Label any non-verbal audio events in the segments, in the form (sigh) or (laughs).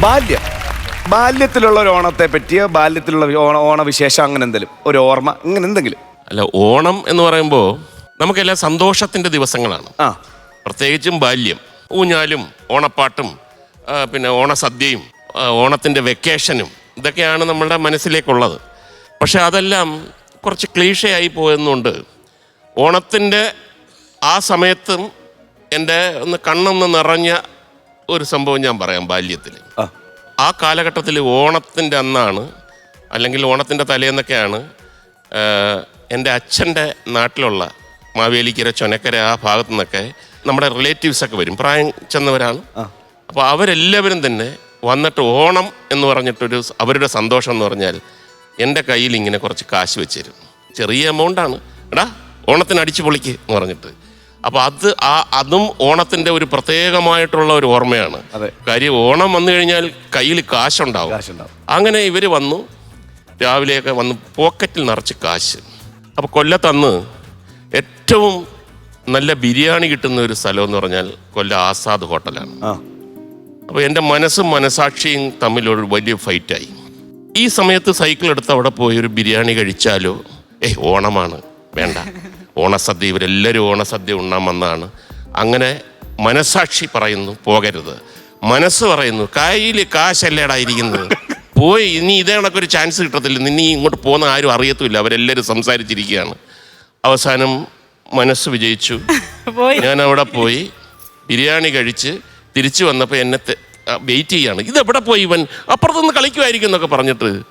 ബാല്യം. ബാല്യത്തിലുള്ള ഒരു ഓണത്തെ പറ്റിയ ബാല്യത്തിലുള്ള ഓണ ഓണവിശേഷം അങ്ങനെ എന്തെങ്കിലും ഒരു ഓർമ്മ ഇങ്ങനെ എന്തെങ്കിലും അല്ല ഓണം എന്ന് പറയുമ്പോൾ നമുക്കെല്ലാം സന്തോഷത്തിന്റെ ദിവസങ്ങളാണ്. ആ. പ്രത്യേകിച്ചും ബാല്യം ഊഞ്ഞാലും ഓണപ്പാട്ടും ആ, പിന്നെ ഓണസദ്യയും ആ, ഓണത്തിന്റെ വെക്കേഷനും ഇതൊക്കെയാണ് നമ്മളുടെ മനസ്സിലേക്കുള്ളത്. പക്ഷെ അതെല്ലാം കുറച്ച് ക്ലീഷയായി പോയെന്നുണ്ട്. ഓണത്തിന്റെ ആ സമയത്തും എന്റെ ഒന്ന് കണ്ണൊന്ന് നിറഞ്ഞ ഒരു സംഭവം ഞാൻ പറയാം ബാല്യത്തിൽ ആ. കാലഘട്ടത്തിൽ ഓണത്തിന്റെ അന്നാണ് അല്ലെങ്കിൽ ഓണത്തിന്റെ തലേന്നൊക്കെയാണ് എന്റെ അച്ഛന്റെ നാട്ടിലുള്ള മാവേലിക്കര ചൊനക്കര ആ ഭാഗത്തു നിന്നൊക്കെ നമ്മുടെ റിലേറ്റീവ്സ് ഒക്കെ വരും. പ്രായം ചെന്നവരാണ്. അപ്പോൾ അവരെല്ലാവരും തന്നെ വന്നിട്ട് ഓണം എന്ന് പറഞ്ഞിട്ടൊരു അവരുടെ സന്തോഷം എന്ന് പറഞ്ഞാൽ എന്റെ കയ്യിൽ ഇങ്ങനെ കുറച്ച് കാശ് വെച്ച് തരും. ചെറിയ എമൗണ്ടാണ് എടാ ഓണത്തിന് അടിച്ചു പൊളിക്ക് എന്ന് പറഞ്ഞിട്ട്. അപ്പോൾ അത് ആ അതും ഓണത്തിന്റെ ഒരു പ്രത്യേകമായിട്ടുള്ള ഒരു ഓർമ്മയാണ്. അതെ. കാര്യം ഓണം വന്നു കഴിഞ്ഞാൽ കയ്യിൽ കാശുണ്ടാവും. കാശുണ്ടാവും. അങ്ങനെ ഇവർ വന്നു. രാവിലെയൊക്കെ വന്ന് പോക്കറ്റിൽ നിറച്ച് കാശ്. അപ്പോൾ കൊല്ലത്തന്ന് ഏറ്റവും നല്ല ബിരിയാണി കിട്ടുന്ന ഒരു സ്ഥലം എന്ന് പറഞ്ഞാൽ കൊല്ല ആസാദ് ഹോട്ടലാണ്. ആ. അപ്പോൾ എന്റെ മനസ്സും മനസാക്ഷിയും തമ്മിൽ ഒരു വലിയ ഫൈറ്റായി. ഈ സമയത്ത് സൈക്കിൾ എടുത്ത് അവിടെ പോയി ഒരു ബിരിയാണി കഴിച്ചാലോ? ഏയ് ഓണമാണ്. വേണ്ട. ഓണസദ്യ ഇവരെല്ലാവരും ഓണസദ്യ ഉണ്ണാൻ വന്നാണ് അങ്ങനെ മനസാക്ഷി പറയുന്നു പോകരുത്. മനസ്സ് പറയുന്നു കയ്യിൽ കാശല്ലേടാ ഇരിക്കുന്നത്. പോയി ഇനി ഇതേ കണക്കൊരു ചാൻസ് കിട്ടത്തില്ല. നിന്നെ ഇങ്ങോട്ട് പോകുന്ന ആരും അറിയത്തുമില്ല. അവരെല്ലാവരും സംസാരിച്ചിരിക്കുകയാണ്. അവസാനം മനസ്സ് വിജയിച്ചു. ഞാൻ അവിടെ പോയി ബിരിയാണി കഴിച്ച് തിരിച്ചു വന്നപ്പോൾ എന്നെ വെയിറ്റ് ചെയ്യാണ്. ഇതെവിടെ പോയി ഇവൻ? അപ്പുറത്തുനിന്ന് കളിക്കുമായിരിക്കും എന്നൊക്കെ പറഞ്ഞിട്ട്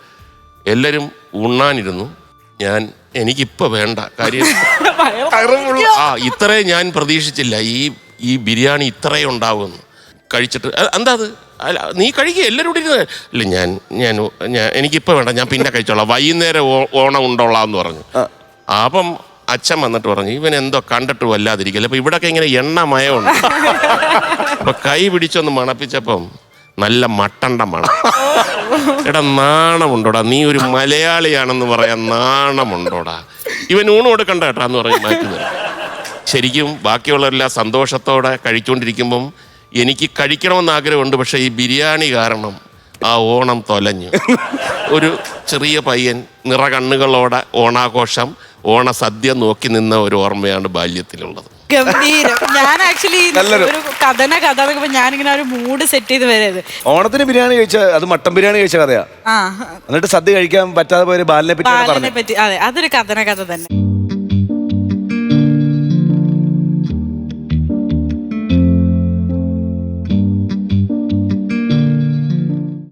എല്ലാവരും ഉണ്ണാനിരുന്നു. ഞാൻ എനിക്കിപ്പോൾ വേണ്ട കാര്യം. (laughs) ആ ഇത്രേ ഞാൻ പ്രതീക്ഷിച്ചില്ല. ഈ ഈ ബിരിയാണി ഇത്രയും ഉണ്ടാവുമെന്ന് കഴിച്ചിട്ട് എന്താ അത്? അല്ല നീ കഴിക്കുക എല്ലാവരും കൂടി ഇരുന്ന് ഇല്ല ഞാൻ ഞാൻ ഞാൻ എനിക്കിപ്പോൾ വേണ്ട ഞാൻ പിന്നെ കഴിച്ചോളാം. വൈകുന്നേരം ഓ- ഓണം ഉണ്ടോളാന്ന് പറഞ്ഞു. അപ്പം അച്ഛൻ വന്നിട്ട് പറഞ്ഞു ഇവൻ എന്തോ കണ്ടിട്ട് വല്ലാതിരിക്കില്ല അപ്പം ഇവിടൊക്കെ ഇങ്ങനെ എണ്ണ മയമുണ്ട് (laughs) അപ്പം കൈ പിടിച്ചൊന്ന് മണപ്പിച്ചപ്പം നല്ല മട്ടണ്ട മണം. എടാ നാണമുണ്ടോടാ? നീ ഒരു മലയാളിയാണെന്ന് പറയാൻ നാണമുണ്ടോടാ? ഇവൻ ഊണ് കൊടുക്കണ്ട കേട്ടാ എന്ന് പറഞ്ഞ് മാറ്റി ശരിക്കും ബാക്കിയുള്ളവരെല്ലാം സന്തോഷത്തോടെ കഴിച്ചുകൊണ്ടിരിക്കുമ്പം എനിക്ക് കഴിക്കണമെന്ന് ആഗ്രഹമുണ്ട് പക്ഷേ ഈ ബിരിയാണി കാരണം ആ ഓണം തൊലഞ്ഞു. ഒരു ചെറിയ പയ്യൻ നിറകണ്ണുകളോടെ ഓണാഘോഷം ഓണസദ്യ നോക്കി നിന്ന ഒരു ഓർമ്മയാണ് ബാല്യത്തിലുള്ളത്. ഗംഭീരം. ഞാൻ ആക്ച്വലി (laughs) നല്ലൊരു- ഒരു കഥന കഥ എന്നൊക്കെ ഞാനിങ്ങനെ ഒരു മൂഡ് സെറ്റ് ചെയ്ത് വരരുത്. ഓണത്തിന് ബിരിയാണി കഴിച്ച അത് മട്ടൻ ബിരിയാണി കഴിച്ച കഥയാ. ആ. എന്നിട്ട് സദ്യ കഴിക്കാൻ പറ്റാതെ പോയ ബാലിനെ പറ്റി ബാലനെ പറ്റി അതെ അതൊരു കഥന കഥ തന്നെ.